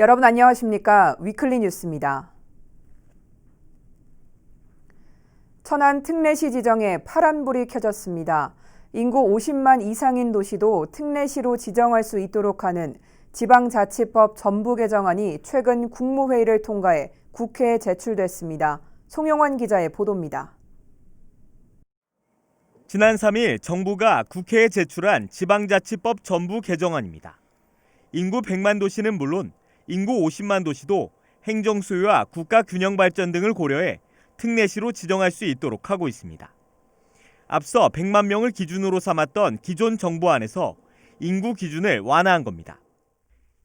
여러분 안녕하십니까? 위클리 뉴스입니다. 천안 특례시 지정에 파란불이 켜졌습니다. 인구 50만 이상인 도시도 특례시로 지정할 수 있도록 하는 지방자치법 전부 개정안이 최근 국무회의를 통과해 국회에 제출됐습니다. 송영환 기자의 보도입니다. 지난 3일 정부가 국회에 제출한 지방자치법 전부 개정안입니다. 인구 100만 도시는 물론 인구 50만 도시도 행정 수요와 국가 균형 발전 등을 고려해 특례시로 지정할 수 있도록 하고 있습니다. 앞서 100만 명을 기준으로 삼았던 기존 정부안에서 인구 기준을 완화한 겁니다.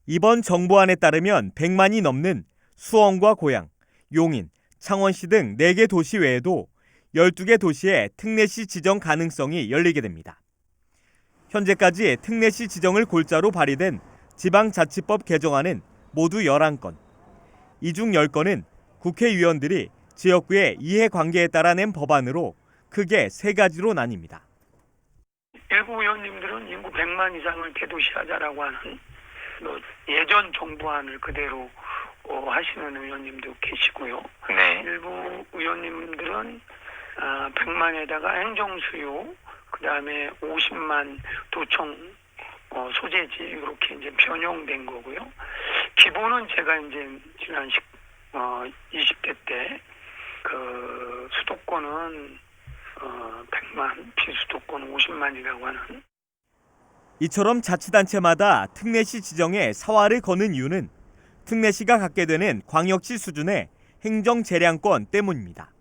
이번 정부안에 따르면 100만이 넘는 수원과 고양, 용인, 창원시 등 4개 도시 외에도 12개 도시에 특례시 지정 가능성이 열리게 됩니다. 현재까지 특례시 지정을 골자로 발의된 지방자치법 개정안은 모두 11건. 이 중 10건은 국회의원들이 지역구의 이해관계에 따라 낸 법안으로 크게 세 가지로 나뉩니다. 일부 의원님들은 인구 100만 이상을 대도시하자라고 하는 뭐 예전 정부안을 그대로 어, 하시는 의원님도 계시고요. 네. 일부 의원님들은 아, 100만에다가 행정수요, 그 다음에 50만 도청 어, 소재지 이렇게 이제 변형된 거고요. 기본은 제가 이제 지난 식, 어, 20대 때 그 수도권은 어, 100만, 비수도권은 50만이라고 하는 이처럼 자치단체마다 특례시 지정에 사활을 거는 이유는 특례시가 갖게 되는 광역시 수준의 행정 재량권 때문입니다.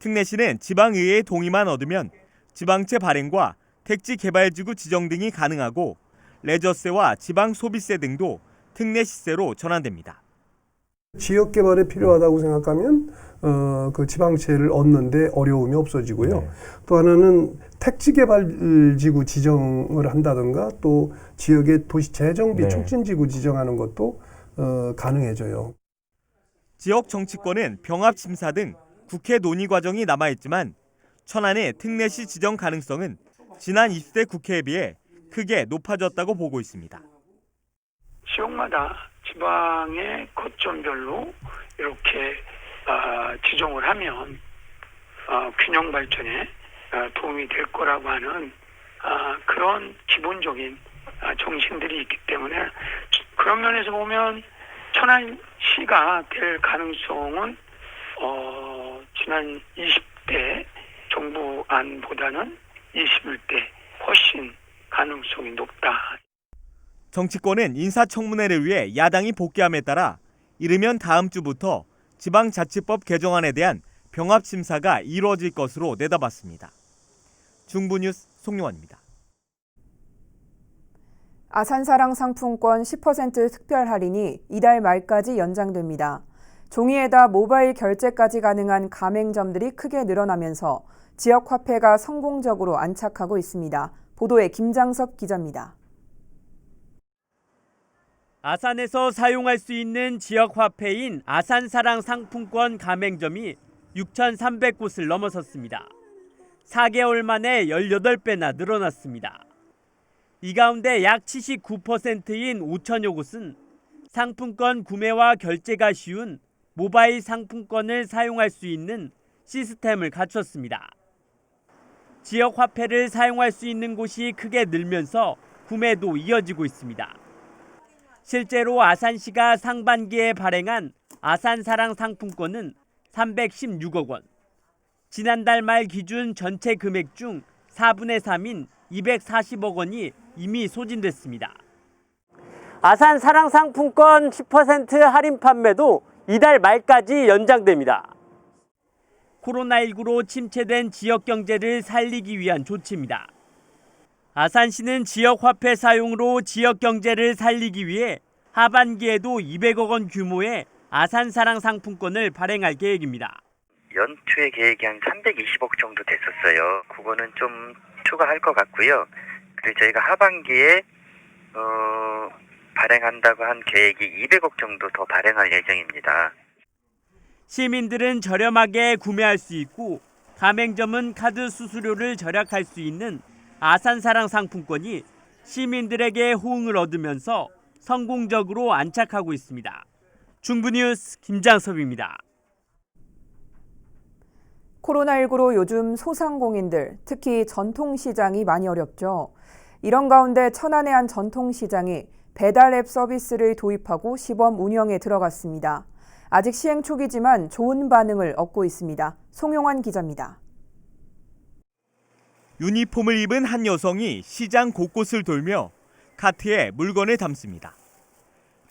특례시는 지방의회의 동의만 얻으면 지방채 발행과 택지 개발지구 지정 등이 가능하고 레저세와 지방 소비세 등도 특례 시세로 전환됩니다. 지역 개발에 필요하다고 생각하면 어, 그 지방채를 얻는데 어려움이 없어지고요. 또 하나는 택지 개발 지구 지정을 한다든가 또 지역의 도시 재정비 네. 촉진 지구 지정하는 것도 어, 가능해져요. 지역 정치권은 병합 심사 등 국회 논의 과정이 남아 있지만 천안의 특례시 지정 가능성은 지난 20대 국회에 비해 크게 높아졌다고 보고 있습니다. 지역마다 지방의 거점별로 이렇게 아, 지정을 하면 아, 균형 발전에 아, 도움이 될 거라고 하는 아, 그런 기본적인 아, 정신들이 있기 때문에 그런 면에서 보면 천안시가 될 가능성은 어, 지난 20대 정부 안보다는 21대 훨씬 가능성이 높다. 정치권은 인사청문회를 위해 야당이 복귀함에 따라 이르면 다음 주부터 지방자치법 개정안에 대한 병합 심사가 이루어질 것으로 내다봤습니다. 중부뉴스 송용환입니다. 아산사랑 상품권 10% 특별 할인이 이달 말까지 연장됩니다. 종이에다 모바일 결제까지 가능한 가맹점들이 크게 늘어나면서 지역 화폐가 성공적으로 안착하고 있습니다. 보도에 김장섭 기자입니다. 아산에서 사용할 수 있는 지역 화폐인 아산사랑 상품권 가맹점이 6,300곳을 넘어섰습니다. 4개월 만에 18배나 늘어났습니다. 이 가운데 약 79%인 5천여 곳은 상품권 구매와 결제가 쉬운 모바일 상품권을 사용할 수 있는 시스템을 갖췄습니다. 지역 화폐를 사용할 수 있는 곳이 크게 늘면서 구매도 이어지고 있습니다. 실제로 아산시가 상반기에 발행한 아산사랑 상품권은 316억 원. 지난달 말 기준 전체 금액 중 4분의 3인 240억 원이 이미 소진됐습니다. 아산 사랑 상품권 10% 할인 판매도 이달 말까지 연장됩니다. 코로나19로 침체된 지역 경제를 살리기 위한 조치입니다. 아산시는 지역 화폐 사용으로 지역 경제를 살리기 위해 하반기에도 200억 원 규모의 아산 사랑 상품권을 발행할 계획입니다. 연초에 계획이 한 320억 정도 됐었어요. 그거는 좀 추가할 것 같고요. 그리고 저희가 하반기에 어, 발행한다고 한 계획이 200억 정도 더 발행할 예정입니다. 시민들은 저렴하게 구매할 수 있고 가맹점은 카드 수수료를 절약할 수 있는 아산사랑 상품권이 시민들에게 호응을 얻으면서 성공적으로 안착하고 있습니다. 중부뉴스 김장섭입니다. 코로나19로 요즘 소상공인들, 특히 전통시장이 많이 어렵죠. 이런 가운데 천안의 한 전통시장이 배달앱 서비스를 도입하고 시범 운영에 들어갔습니다. 아직 시행 초기지만 좋은 반응을 얻고 있습니다. 송용환 기자입니다. 유니폼을 입은 한 여성이 시장 곳곳을 돌며 카트에 물건을 담습니다.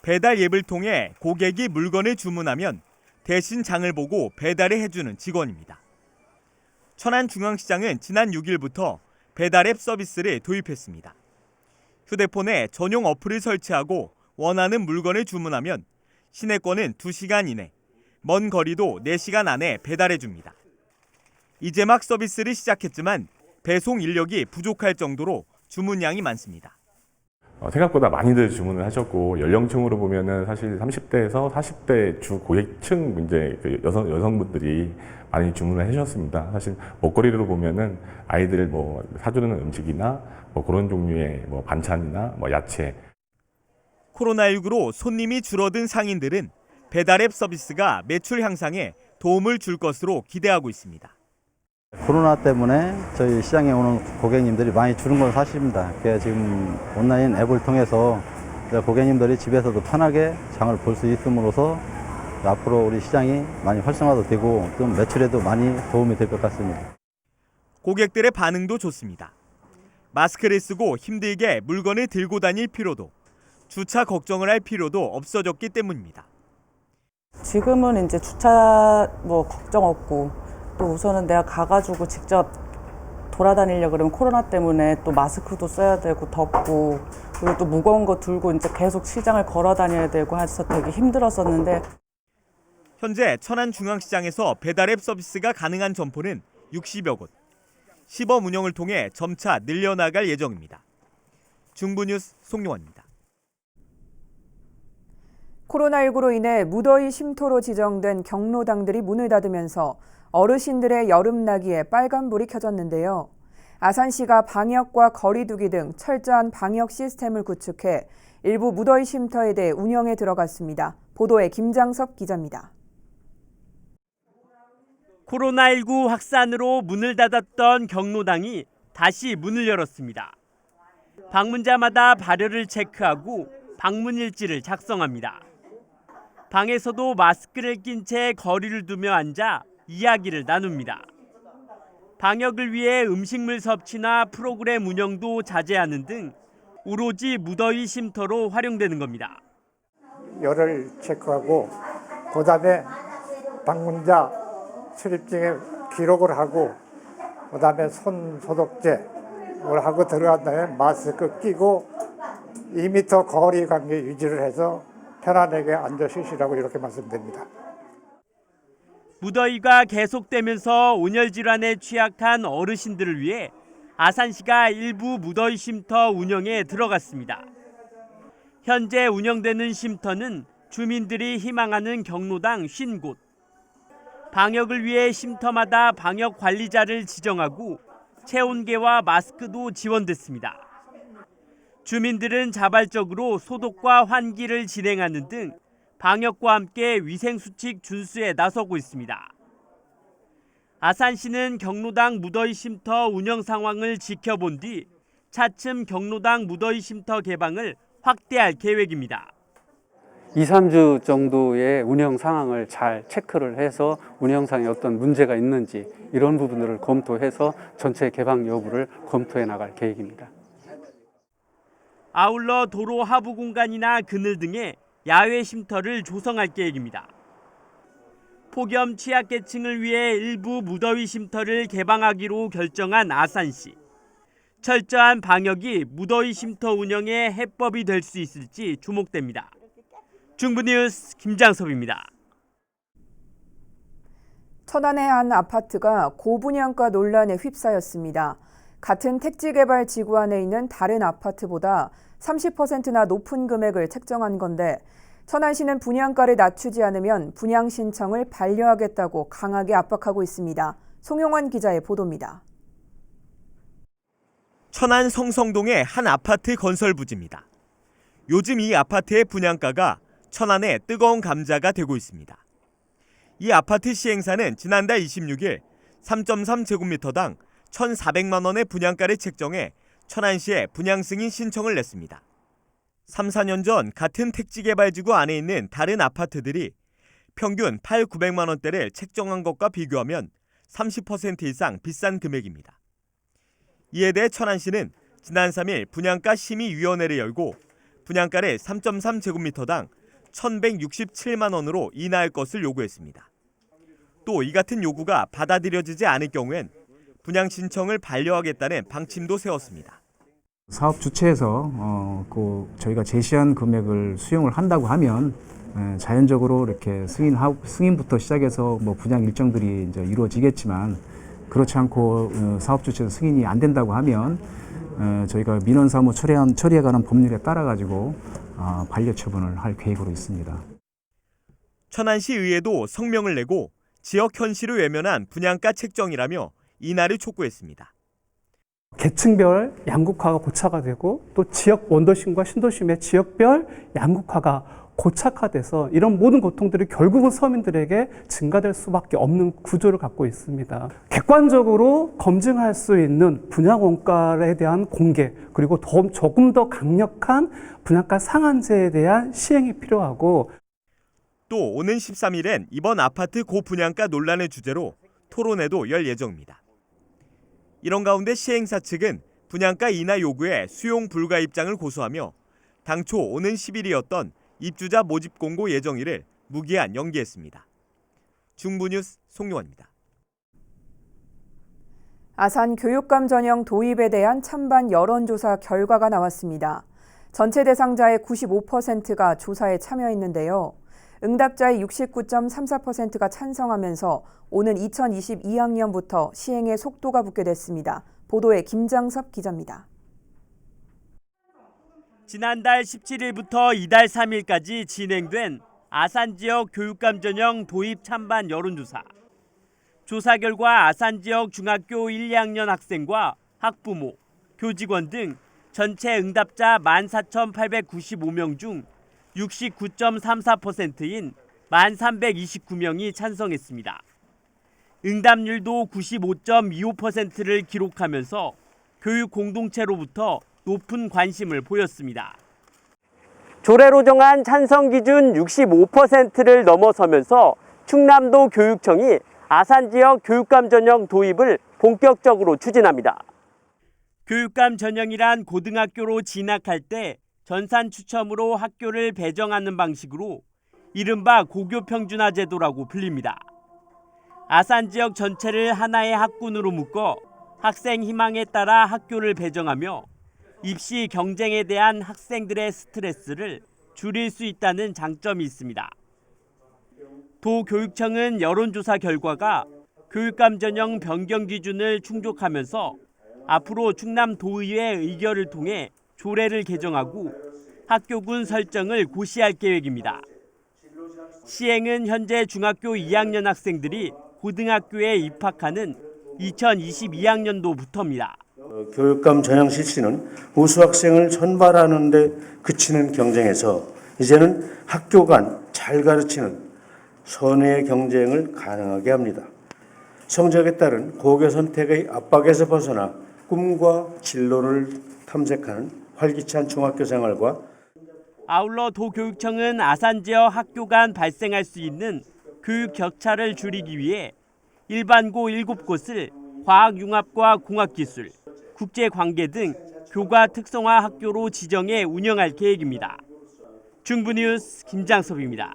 배달 앱을 통해 고객이 물건을 주문하면 대신 장을 보고 배달을 해주는 직원입니다. 천안중앙시장은 지난 6일부터 배달 앱 서비스를 도입했습니다. 휴대폰에 전용 어플을 설치하고 원하는 물건을 주문하면 시내권은 2시간 이내, 먼 거리도 4시간 안에 배달해 줍니다. 이제 막 서비스를 시작했지만 배송 인력이 부족할 정도로 주문량이 많습니다. 어, 생각보다 많이들 주문을 하셨고 연령층으로 보면은 사실 30대에서 40대 주 고객층 이제 그 여성 여성분들이 많이 주문을 해주셨습니다. 사실 먹거리로 보면은 아이들 뭐 사주는 음식이나 뭐 그런 종류의 뭐 반찬이나 뭐 야채 코로나19로 손님이 줄어든 상인들은 배달앱 서비스가 매출 향상에 도움을 줄 것으로 기대하고 있습니다. 코로나 때문에 저희 시장에 오는 고객님들이 많이 줄은 건 사실입니다. 그래서 지금 온라인 앱을 통해서 고객님들이 집에서도 편하게 장을 볼 수 있음으로써 앞으로 우리 시장이 많이 활성화도 되고 좀 매출에도 많이 도움이 될 것 같습니다. 고객들의 반응도 좋습니다. 마스크를 쓰고 힘들게 물건을 들고 다닐 필요도 주차 걱정을 할 필요도 없어졌기 때문입니다. 지금은 이제 주차 뭐 걱정 없고 또 우선은 내가 가가지고 직접 돌아다니려 그러면 코로나 때문에 또 마스크도 써야 되고 덥고 그리고 또 무거운 거 들고 이제 계속 시장을 걸어 다녀야 되고 해서 되게 힘들었었는데 현재 천안중앙시장에서 배달앱 서비스가 가능한 점포는 60여 곳. 시범 운영을 통해 점차 늘려나갈 예정입니다. 중부뉴스 송용원입니다. 코로나19로 인해 무더위 쉼터로 지정된 경로당들이 문을 닫으면서 어르신들의 여름나기에 빨간불이 켜졌는데요. 아산시가 방역과 거리두기 등 철저한 방역 시스템을 구축해 일부 무더위 쉼터에 대해 운영에 들어갔습니다. 보도에 김장섭 기자입니다. 코로나19 확산으로 문을 닫았던 경로당이 다시 문을 열었습니다. 방문자마다 발열을 체크하고 방문 일지를 작성합니다. 방에서도 마스크를 낀 채 거리를 두며 앉아 이야기를 나눕니다. 방역을 위해 음식물 섭취나 프로그램 운영도 자제하는 등 오로지 무더위 쉼터로 활용되는 겁니다. 열을 체크하고 그다음에 방문자 출입증에 기록을 하고 그다음에 손 소독제 뭘 하고 들어간 다음에 마스크 끼고 2m 거리 관계 유지를 해서 편안하게 앉아 쉬시라고 이렇게 말씀드립니다. 무더위가 계속되면서 온열 질환에 취약한 어르신들을 위해 아산시가 일부 무더위 쉼터 운영에 들어갔습니다. 현재 운영되는 쉼터는 주민들이 희망하는 경로당 50곳. 방역을 위해 쉼터마다 방역 관리자를 지정하고 체온계와 마스크도 지원됐습니다. 주민들은 자발적으로 소독과 환기를 진행하는 등 방역과 함께 위생수칙 준수에 나서고 있습니다. 아산시는 경로당 무더위 쉼터 운영 상황을 지켜본 뒤 차츰 경로당 무더위 쉼터 개방을 확대할 계획입니다. 2, 3주 정도의 운영 상황을 잘 체크를 해서 운영상에 어떤 문제가 있는지 이런 부분들을 검토해서 전체 개방 여부를 검토해 나갈 계획입니다. 아울러 도로 하부 공간이나 그늘 등에 야외 쉼터를 조성할 계획입니다. 폭염 취약계층을 위해 일부 무더위 쉼터를 개방하기로 결정한 아산시. 철저한 방역이 무더위 쉼터 운영의 해법이 될 수 있을지 주목됩니다. 중부뉴스 김장섭입니다. 천안의 한 아파트가 고분양가 논란에 휩싸였습니다. 같은 택지개발 지구 안에 있는 다른 아파트보다 30%나 높은 금액을 책정한 건데 천안시는 분양가를 낮추지 않으면 분양 신청을 반려하겠다고 강하게 압박하고 있습니다. 송용환 기자의 보도입니다. 천안 성성동의 한 아파트 건설 부지입니다. 요즘 이 아파트의 분양가가 천안의 뜨거운 감자가 되고 있습니다. 이 아파트 시행사는 지난달 26일 3.3제곱미터당 1,400만 원의 분양가를 책정해 천안시에 분양 승인 신청을 냈습니다. 3, 4년 전 같은 택지개발지구 안에 있는 다른 아파트들이 평균 8, 900만 원대를 책정한 것과 비교하면 30% 이상 비싼 금액입니다. 이에 대해 천안시는 지난 3일 분양가 심의위원회를 열고 분양가를 3.3제곱미터당 1,167만 원으로 인하할 것을 요구했습니다. 또 이 같은 요구가 받아들여지지 않을 경우엔 분양 신청을 반려하겠다는 방침도 세웠습니다. 사업 주체에서 어, 그 저희가 제시한 금액을 수용을 한다고 하면 에, 자연적으로 이렇게 승인 하 승인부터 시작해서 뭐 분양 일정들이 이제 이루어지겠지만 그렇지 않고 어, 사업 주체에서 승인이 안 된다고 하면 에, 저희가 민원 사무 처리한 처리에 관한 법률에 따라 가지고 어, 반려 처분을 할 계획으로 있습니다. 천안시 의회도 성명을 내고 지역 현실을 외면한 분양가 책정이라며 인하를 촉구했습니다. 계층별 양극화가 고착화 되고 또 지역 원도심과 신도심의 지역별 양극화가 고착화돼서 이런 모든 고통들이 결국은 서민들에게 증가될 수밖에 없는 구조를 갖고 있습니다. 객관적으로 검증할 수 있는 분양 원가에 대한 공개 그리고 더, 조금 더 강력한 분양가 상한제에 대한 시행이 필요하고 또 오는 13일엔 이번 아파트 고분양가 논란을 주제로 토론회도 열 예정입니다. 이런 가운데 시행사 측은 분양가 인하 요구에 수용 불가 입장을 고수하며 당초 오는 10일이었던 입주자 모집 공고 예정일을 무기한 연기했습니다. 중부뉴스 송용환입니다. 아산 교육감 전형 도입에 대한 찬반 여론조사 결과가 나왔습니다. 전체 대상자의 95%가 조사에 참여했는데요. 응답자의 69.34%가 찬성하면서 오는 2022학년부터 시행에 속도가 붙게 됐습니다. 보도에 김장섭 기자입니다. 지난달 17일부터 이달 3일까지 진행된 아산 지역 교육감 전형 도입 찬반 여론조사. 조사 결과 아산 지역 중학교 1, 2학년 학생과 학부모, 교직원 등 전체 응답자 14,895명 중 69.34%인 1,329명이 찬성했습니다. 응답률도 95.25%를 기록하면서 교육 공동체로부터 높은 관심을 보였습니다. 조례로 정한 찬성 기준 65%를 넘어서면서 충남도 교육청이 아산 지역 교육감 전형 도입을 본격적으로 추진합니다. 교육감 전형이란 고등학교로 진학할 때 전산 추첨으로 학교를 배정하는 방식으로 이른바 고교 평준화 제도라고 불립니다. 아산 지역 전체를 하나의 학군으로 묶어 학생 희망에 따라 학교를 배정하며 입시 경쟁에 대한 학생들의 스트레스를 줄일 수 있다는 장점이 있습니다. 도 교육청은 여론조사 결과가 교육감 전형 변경 기준을 충족하면서 앞으로 충남 도의회 의결을 통해 조례를 개정하고 학교군 설정을 고시할 계획입니다. 시행은 현재 중학교 2학년 학생들이 고등학교에 입학하는 2022학년도부터입니다. 교육감 전형 실시는 우수 학생을 선발하는 데 그치는 경쟁에서 이제는 학교 간 잘 가르치는 선의 경쟁을 가능하게 합니다. 성적에 따른 고교 선택의 압박에서 벗어나 꿈과 진로를 탐색하는 활기찬 중학교 생활과 아울러 도교육청은 아산 지역 학교 간 발생할 수 있는 교육 격차를 줄이기 위해 일반고 7곳을 과학융합과 공학기술, 국제관계 등 교과 특성화 학교로 지정해 운영할 계획입니다. 중부뉴스 김장섭입니다.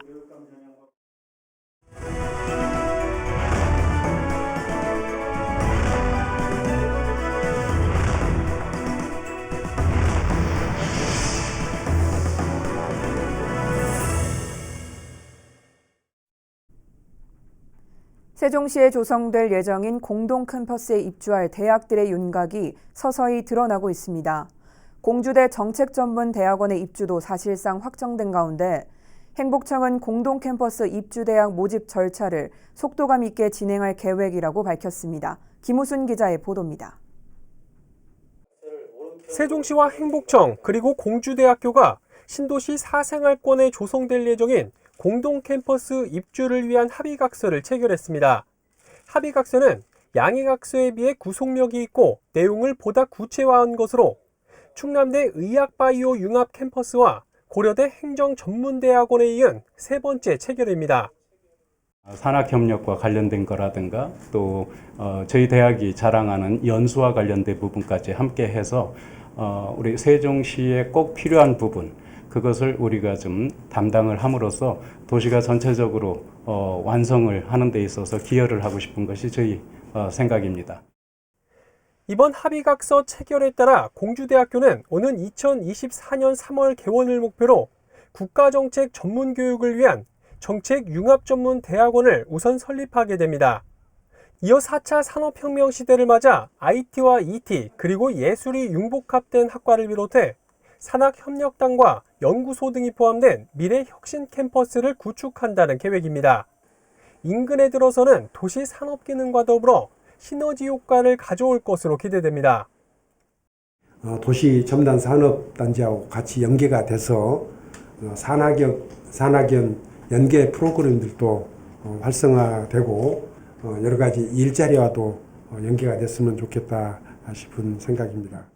세종시에 조성될 예정인 공동 캠퍼스에 입주할 대학들의 윤곽이 서서히 드러나고 있습니다. 공주대 정책전문대학원의 입주도 사실상 확정된 가운데 행복청은 공동 캠퍼스 입주 대학 모집 절차를 속도감 있게 진행할 계획이라고 밝혔습니다. 김우순 기자의 보도입니다. 세종시와 행복청 그리고 공주대학교가 신도시 사생활권에 조성될 예정인 공동 캠퍼스 입주를 위한 합의각서를 체결했습니다. 합의각서는 양해각서에 비해 구속력이 있고 내용을 보다 구체화한 것으로 충남대 의학바이오 융합 캠퍼스와 고려대 행정전문대학원에 이은 세 번째 체결입니다. 산학협력과 관련된 거라든가 또 어, 저희 대학이 자랑하는 연수와 관련된 부분까지 함께 해서 어, 우리 세종시에 꼭 필요한 부분 그것을 우리가 좀 담당을 함으로써 도시가 전체적으로 어, 완성을 하는 데 있어서 기여를 하고 싶은 것이 저희 어, 생각입니다. 이번 합의각서 체결에 따라 공주대학교는 오는 2024년 3월 개원을 목표로 국가정책 전문 교육을 위한 정책 융합 전문 대학원을 우선 설립하게 됩니다. 이어 4차 산업혁명 시대를 맞아 IT와 ET 그리고 예술이 융복합된 학과를 비롯해 산학협력단과 연구소 등이 포함된 미래 혁신 캠퍼스를 구축한다는 계획입니다. 인근에 들어서는 도시 산업 기능과 더불어 시너지 효과를 가져올 것으로 기대됩니다. 어, 도시 첨단 산업 단지하고 같이 연계가 돼서 어, 산학연 산학연 연계 프로그램들도 어, 활성화되고 어, 여러 가지 일자리와도 어, 연계가 됐으면 좋겠다 싶은 생각입니다.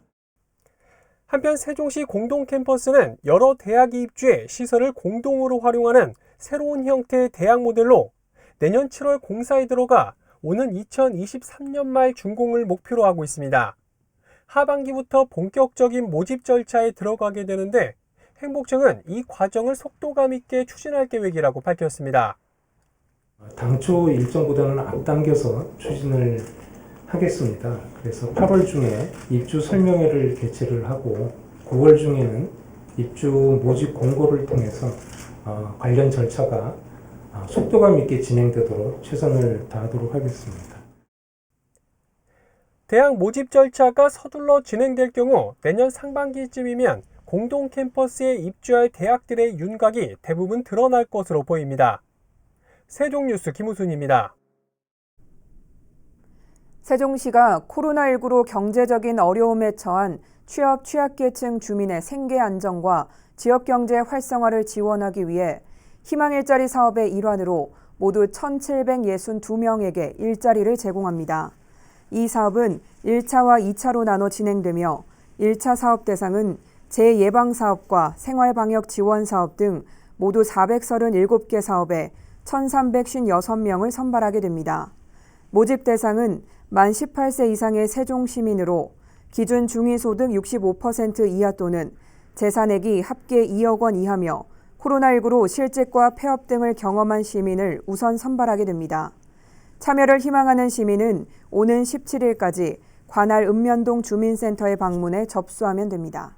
한편 세종시 공동 캠퍼스는 여러 대학이 입주해 시설을 공동으로 활용하는 새로운 형태의 대학 모델로 내년 7월 공사에 들어가 오는 2023년 말 준공을 목표로 하고 있습니다. 하반기부터 본격적인 모집 절차에 들어가게 되는데 행복청은 이 과정을 속도감 있게 추진할 계획이라고 밝혔습니다. 당초 일정보다는 앞당겨서 추진을 하겠습니다. 그래서 8월 중에 입주 설명회를 개최를 하고 9월 중에는 입주 모집 공고를 통해서 어, 관련 절차가 어, 속도감 있게 진행되도록 최선을 다하도록 하겠습니다. 대학 모집 절차가 서둘러 진행될 경우 내년 상반기쯤이면 공동 캠퍼스에 입주할 대학들의 윤곽이 대부분 드러날 것으로 보입니다. 세종뉴스 김우순입니다. 세종시가 코로나19로 경제적인 어려움에 처한 취업 취약계층 주민의 생계 안정과 지역 경제 활성화를 지원하기 위해 희망 일자리 사업의 일환으로 모두 1,762명에게 일자리를 제공합니다. 이 사업은 1차와 2차로 나눠 진행되며 1차 사업 대상은 재예방 사업과 생활 방역 지원 사업 등 모두 437개 사업에 1,356명을 선발하게 됩니다. 모집 대상은 만 18세 이상의 세종 시민으로 기준 중위소득 65% 이하 또는 재산액이 합계 2억 원 이하며 코로나19로 실직과 폐업 등을 경험한 시민을 우선 선발하게 됩니다. 참여를 희망하는 시민은 오는 17일까지 관할 읍면동 주민센터에 방문해 접수하면 됩니다.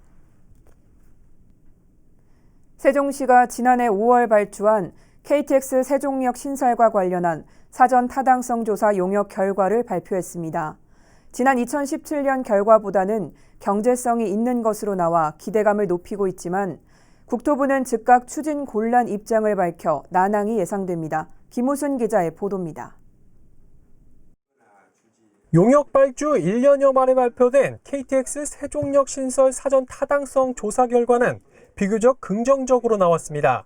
세종시가 지난해 5월 발주한 KTX 세종역 신설과 관련한 사전 타당성 조사 용역 결과를 발표했습니다. 지난 2017년 결과보다는 경제성이 있는 것으로 나와 기대감을 높이고 있지만 국토부는 즉각 추진 곤란 입장을 밝혀 난항이 예상됩니다. 김우순 기자의 보도입니다. 용역 발주 1년여 만에 발표된 KTX 세종역 신설 사전 타당성 조사 결과는 비교적 긍정적으로 나왔습니다.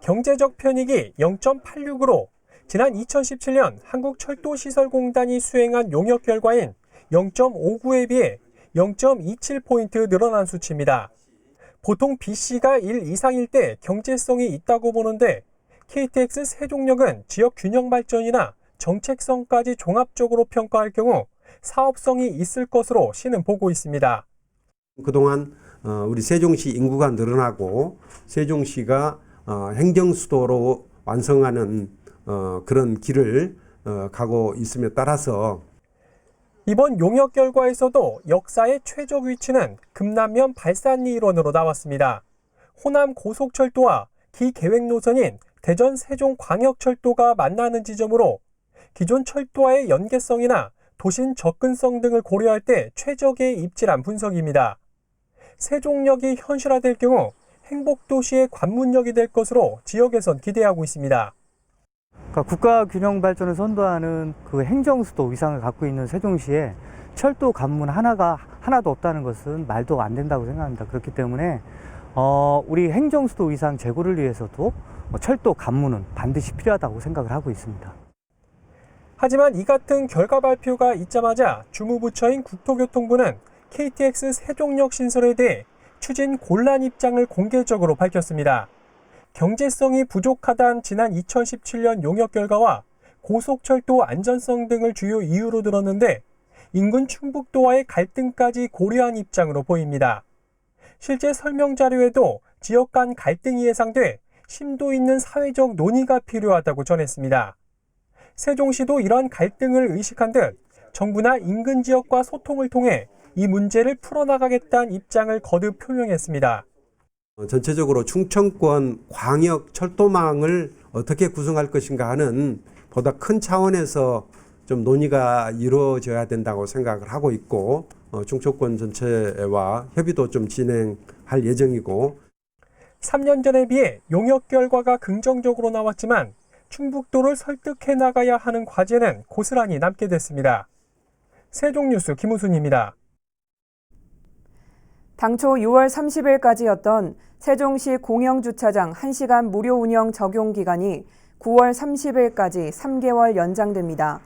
경제적 편익이 0.86으로 지난 2017년 한국철도시설공단이 수행한 용역 결과인 0.59에 비해 0.27포인트 늘어난 수치입니다. 보통 B씨가 1 이상일 때 경제성이 있다고 보는데 KTX 세종역은 지역 균형 발전이나 정책성까지 종합적으로 평가할 경우 사업성이 있을 것으로 시는 보고 있습니다. 그동안 어, 우리 세종시 인구가 늘어나고 세종시가 어, 행정 수도로 완성하는 어, 그런 길을 어, 가고 있음에 따라서 이번 용역 결과에서도 역사의 최적 위치는 금남면 발산리 일원으로 나왔습니다. 호남 고속철도와 기계획 노선인 대전 세종 광역철도가 만나는 지점으로 기존 철도와의 연계성이나 도심 접근성 등을 고려할 때 최적의 입지란 분석입니다. 세종역이 현실화될 경우 행복도시의 관문역이 될 것으로 지역에선 기대하고 있습니다. 그러니까 국가 균형 발전을 선도하는 그 행정 수도 위상을 갖고 있는 세종시에 철도 관문 하나가 하나도 없다는 것은 말도 안 된다고 생각합니다. 그렇기 때문에 어, 우리 행정 수도 의상 제고를 위해서도 뭐 철도 간무는 반드시 필요하다고 생각을 하고 있습니다. 하지만 이 같은 결과 발표가 있자마자 주무부처인 국토교통부는 KTX 세종역 신설에 대해 추진 곤란 입장을 공개적으로 밝혔습니다. 경제성이 부족하다는 지난 2017년 용역 결과와 고속철도 안전성 등을 주요 이유로 들었는데 인근 충북도와의 갈등까지 고려한 입장으로 보입니다. 실제 설명 자료에도 지역 간 갈등이 예상돼 심도 있는 사회적 논의가 필요하다고 전했습니다. 세종시도 이러한 갈등을 의식한 듯 정부나 인근 지역과 소통을 통해 이 문제를 풀어나가겠다는 입장을 거듭 표명했습니다. 어, 전체적으로 충청권 광역 철도망을 어떻게 구성할 것인가 하는 보다 큰 차원에서 좀 논의가 이루어져야 된다고 생각을 하고 있고 어, 충청권 전체와 협의도 좀 진행할 예정이고 3년 전에 비해 용역 결과가 긍정적으로 나왔지만 충북도를 설득해 나가야 하는 과제는 고스란히 남게 됐습니다. 세종뉴스 김우순입니다. 당초 6월 30일까지였던 세종시 공영주차장 1시간 무료 운영 적용 기간이 9월 30일까지 3개월 연장됩니다.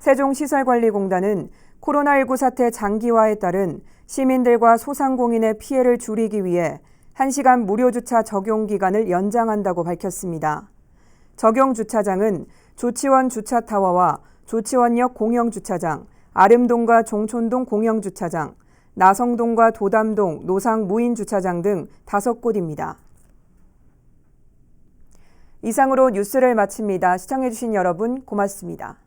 세종시설관리공단은 코로나19 사태 장기화에 따른 시민들과 소상공인의 피해를 줄이기 위해 1시간 무료 주차 적용 기간을 연장한다고 밝혔습니다. 적용 주차장은 조치원 주차타워와 조치원역 공영주차장, 아름동과 종촌동 공영주차장, 나성동과 도담동 노상 무인 주차장 등 다섯 곳입니다. 이상으로 뉴스를 마칩니다. 시청해주신 여러분 고맙습니다.